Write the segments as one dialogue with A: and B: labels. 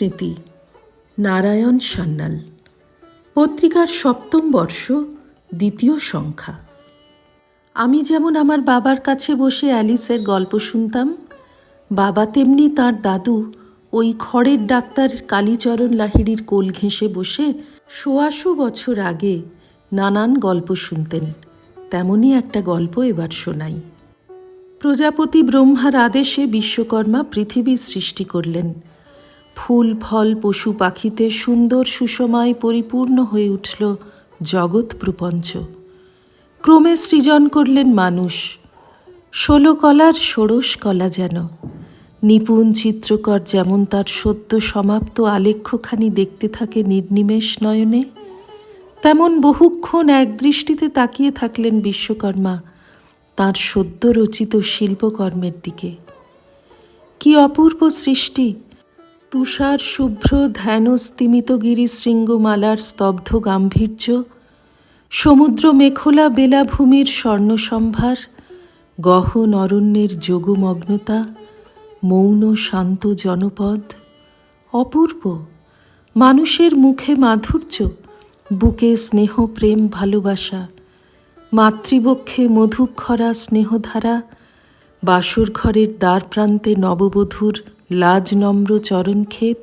A: স্মৃতি। নারায়ণ সান্যাল। পত্রিকার সপ্তম বর্ষ, দ্বিতীয় সংখ্যা। আমি যেমন আমার বাবার কাছে বসে অ্যালিসের গল্প শুনতাম, বাবা তেমনি তার দাদু ওই খড়ের ডাক্তার কালীচরণ লাহিড়ির কোল ঘেঁষে বসে সোয়াশো বছর আগে নানান গল্প শুনতেন। তেমনই একটা গল্প এবার শোনাই। প্রজাপতি ব্রহ্মার আদেশে বিশ্বকর্মা পৃথিবী সৃষ্টি করলেন। ফুল, ফল, পশু, পাখিতে সুন্দর সুষমায় পরিপূর্ণ হয়ে উঠল জগৎ প্রপঞ্চ। ক্রমে সৃজন করলেন মানুষ। ষোলো কলার ষোড়শ কলা যেন। নিপুণ চিত্রকর যেমন তার সদ্য সমাপ্ত আলেখ্যখানি দেখতে থাকে নির্নিমেষ নয়নে, তেমন বহুক্ষণ একদৃষ্টিতে তাকিয়ে থাকলেন বিশ্বকর্মা তার সদ্য রচিত শিল্পকর্মের দিকে। কি অপূর্ব সৃষ্টি! তুষার শুভ্র ধ্যান স্তিমিত গিরি শৃঙ্গমালার স্তব্ধ গাম্ভীর্য, সমুদ্র মেখলা বেলাভূমির স্বর্ণসম্ভার গহন অরণ্যের যোগমগ্নতা, মৌন শান্ত জনপদ, অপূর্ব মানুষের মুখে মাধুর্য, বুকে স্নেহ, প্রেম, ভালোবাসা, মাতৃবক্ষে মধুক্ষরা স্নেহধারা বাসর ঘরের দ্বার প্রান্তে নববধূর লাজ নম্র চরণক্ষেপ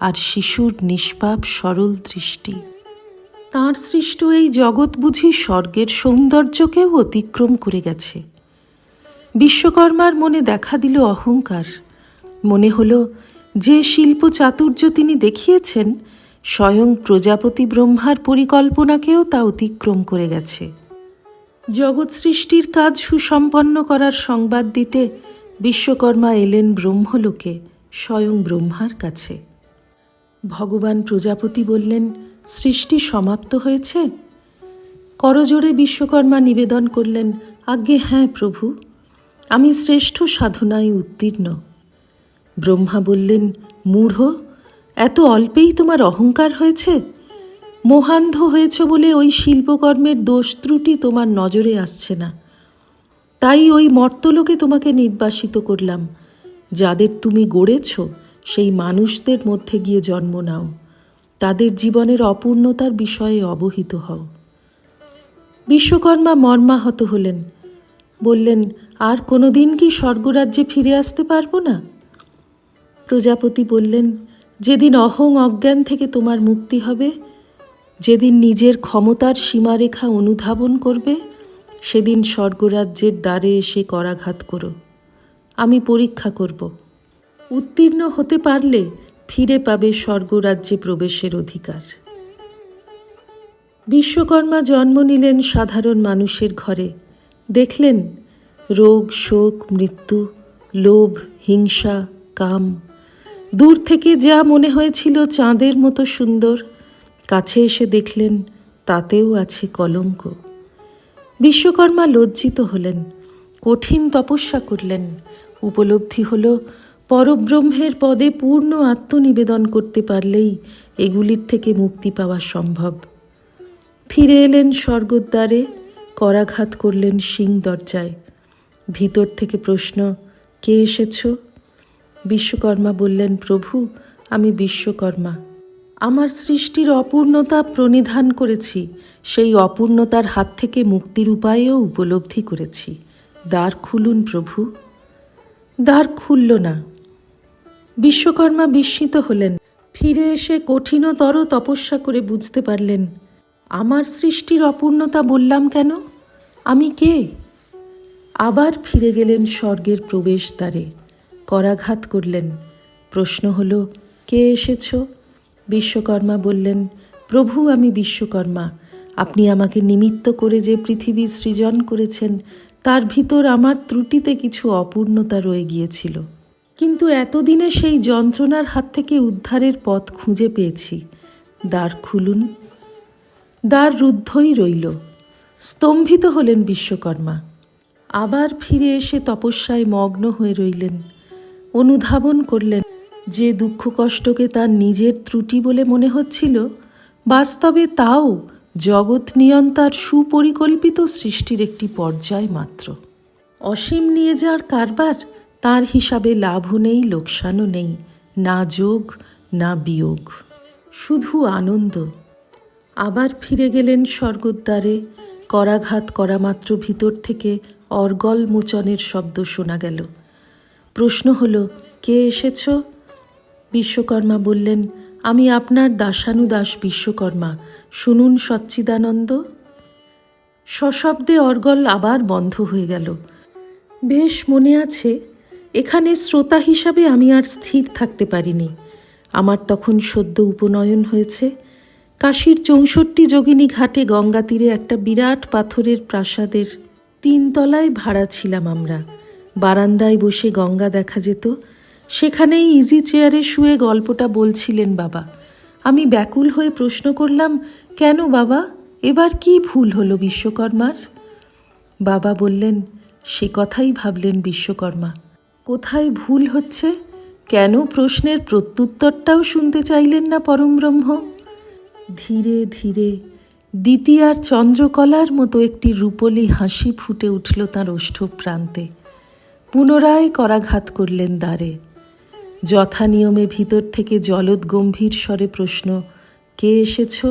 A: আর শিশুর নিষ্পাপ সরল দৃষ্টি। তাঁর সৃষ্ট এই জগৎ বুঝি স্বর্গের সৌন্দর্যকেও অতিক্রম করে গেছে। বিশ্বকর্মার মনে দেখা দিল অহংকার। মনে হলো যে শিল্প চাতুর্য তিনি দেখিয়েছেন, স্বয়ং প্রজাপতি ব্রহ্মার পরিকল্পনাকেও তা অতিক্রম করে গেছে। জগৎ সৃষ্টির কাজ সুসম্পন্ন করার সংবাদ দিতে বিশ্বকর্মা এলেন ব্রহ্মলোকে স্বয়ং ব্রহ্মার কাছে। ভগবান প্রজাপতি বললেন, সৃষ্টি সমাপ্ত হয়েছে? করজোড়ে বিশ্বকর্মা নিবেদন করলেন, আজ্ঞে হ্যাঁ প্রভু, আমি শ্রেষ্ঠ সাধনায় উত্তীর্ণ। ব্রহ্মা বললেন, মূঢ়, এত অল্পেই তোমার অহংকার হয়েছে? মোহান্ধ হয়েছ বলে ওই শিল্পকর্মের দোষ ত্রুটি তোমার নজরে আসছে না। তাই ওই মর্তলোকে তোমাকে নির্বাসিত করলাম, যাদের তুমি গড়েছ, সেই মানুষদের মধ্যে গিয়ে জন্ম নাও। তাদের জীবনের অপূর্ণতার বিষয়ে অবহিত হও। বিশ্বকর্মা মর্মাহত হলেন, বললেন, আর কোনোদিন কি স্বর্গরাজ্যে ফিরে আসতে পারব না? প্রজাপতি বললেন, যেদিন অহং অজ্ঞান থেকে তোমার মুক্তি হবে, যেদিন নিজের ক্ষমতার সীমারেখা অনুধাবন করবে সেদিন স্বর্গরাজ্যের দ্বারে এসে করাঘাত করো। আমি পরীক্ষা করব। উত্তীর্ণ হতে পারলে ফিরে পাবে স্বর্গরাজ্যে প্রবেশের অধিকার। বিশ্বকর্মা জন্ম নিলেন সাধারণ মানুষের ঘরে। দেখলেন রোগ, শোক, মৃত্যু, লোভ, হিংসা, কাম। দূর থেকে যা মনে হয়েছিল চাঁদের মতো সুন্দর, কাছে এসে দেখলেন তাতেও আছে কলঙ্ক। বিশ্বকর্মা লজ্জিত হলেন, কঠিন তপস্যা করলেন। উপলব্ধি হল, পরব্রহ্মের পদে পূর্ণ আত্মনিবেদন করতে পারলেই এগুলির থেকে মুক্তি পাওয়া সম্ভব। ফিরে এলেন স্বর্গদ্বারে, করাঘাত করলেন সিং দরজায়। ভিতর থেকে প্রশ্ন, কে এসেছ? বিশ্বকর্মা বললেন, প্রভু, আমি বিশ্বকর্মা। আমার সৃষ্টির অপূর্ণতা প্রণিধান করেছি, সেই অপূর্ণতার হাত থেকে মুক্তির উপায়েও উপলব্ধি করেছি। দ্বার খুলুন প্রভু। দ্বার খুলল না। বিশ্বকর্মা বিস্মিত হলেন। ফিরে এসে কঠিনতর তপস্যা করে বুঝতে পারলেন, আমার সৃষ্টির অপূর্ণতা বললাম কেন? আমি কে? আবার ফিরে গেলেন স্বর্গের প্রবেশদ্বারে। করাঘাত করলেন। প্রশ্ন হলো, কে এসেছ? বিশ্বকর্মা বললেন, প্রভু, আমি বিশ্বকর্মা। আপনি আমাকে নিমিত্ত করে যে পৃথিবী সৃজন করেছেন, তার ভিতর আমার ত্রুটিতে কিছু অপূর্ণতা রয়ে গিয়েছিল। কিন্তু এতদিনে সেই যন্ত্রণার হাত থেকে উদ্ধারের পথ খুঁজে পেয়েছি। দ্বার খুলুন। দ্বার রুদ্ধই রইল। স্তম্ভিত হলেন বিশ্বকর্মা। আবার ফিরে এসে তপস্যায় মগ্ন হয়ে রইলেন। অনুধাবন করলেন যে দুঃখ কষ্টকে তার নিজের ত্রুটি বলে মনে হচ্ছিল, বাস্তবে তাও জগৎ নিয়ন্তার সুপরিকল্পিত সৃষ্টির একটি পর্যায় মাত্র। অসীম নিয়ে যাওয়ার কারবার তার হিসাবে লাভও নেই, লোকসানও নেই, না যোগ, না বিয়োগ। শুধু আনন্দ। আবার ফিরে গেলেন স্বর্গদ্বারে, করাঘাত করা মাত্র ভিতর থেকে অর্গল মোচনের শব্দ শোনা গেল। প্রশ্ন হলো, কে এসেছ? বিশ্বকর্মা বললেন, আমি আপনার দাসানুদাস বিশ্বকর্মা। শুনুন সচ্চিদানন্দ। সশব্দে অর্গল আবার বন্ধ হয়ে গেল। বেশ মনে আছে, এখানে শ্রোতা হিসাবে আমি আর স্থির থাকতে পারিনি। আমার তখন সদ্য উপনয়ন হয়েছে। কাশীর চৌষট্টি যোগিনী ঘাটে গঙ্গা তীরে একটা বিরাট পাথরের প্রাসাদের তিনতলায় ভাড়া ছিলাম আমরা। বারান্দায় বসে গঙ্গা দেখা যেত। সেখানেই ইজি চেয়ারে শুয়ে গল্পটা বলছিলেন বাবা। আমি ব্যাকুল হয়ে প্রশ্ন করলাম, কেন বাবা? এবার কি ভুল হলো বিশ্বকর্মার? বাবা বললেন, সে কথাই ভাবলেন বিশ্বকর্মা। কোথায় ভুল হচ্ছে? কেন প্রশ্নের প্রত্যুত্তরটাও শুনতে চাইলেন না পরমব্রহ্ম? ধীরে ধীরে দ্বিতীয়ার চন্দ্রকলার মতো একটি রূপলি হাসি ফুটে উঠল তাঁর ওষ্ঠ প্রান্তে পুনরায় করাঘাত করলেন দ্বারে। যথা নিয়মে ভিতর থেকে জলদ গম্ভীর স্বরে প্রশ্ন, কে এসেছ?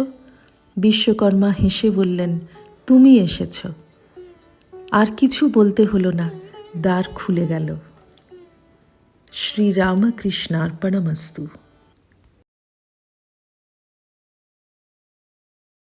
A: বিশ্বকর্মা হেসে বললেন, তুমি এসেছ। আর কিছু বলতে হলো না, দ্বার খুলে গেল। শ্রীরামকৃষ্ণার্পণমস্তু।